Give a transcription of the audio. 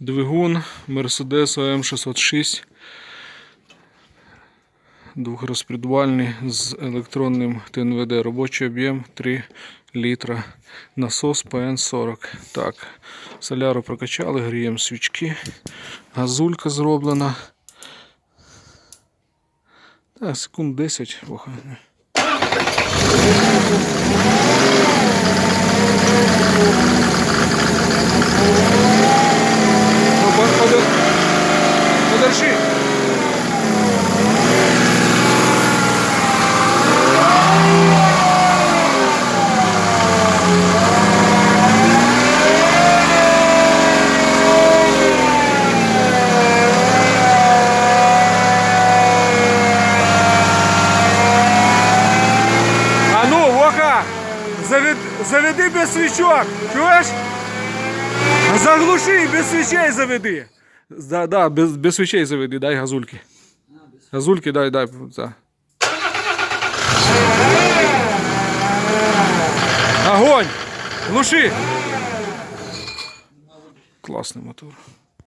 Двигун Mercedes AM606. Двохрозпредвальний з електронним ТНВД. Робочий об'єм 3 літра. Насос ПН40. Так, соляру прокачали, гріємо свічки. Газулька зроблена. Так, секунд 10. Подержи. А ну, Вока, завед, заведи без свічок, чуєш? Заглуши і без свічей заведи. Да, да, без, без свечей заведи, дай газульки. Газульки дай, дай. Да. Огонь! Глуши! Класний мотор.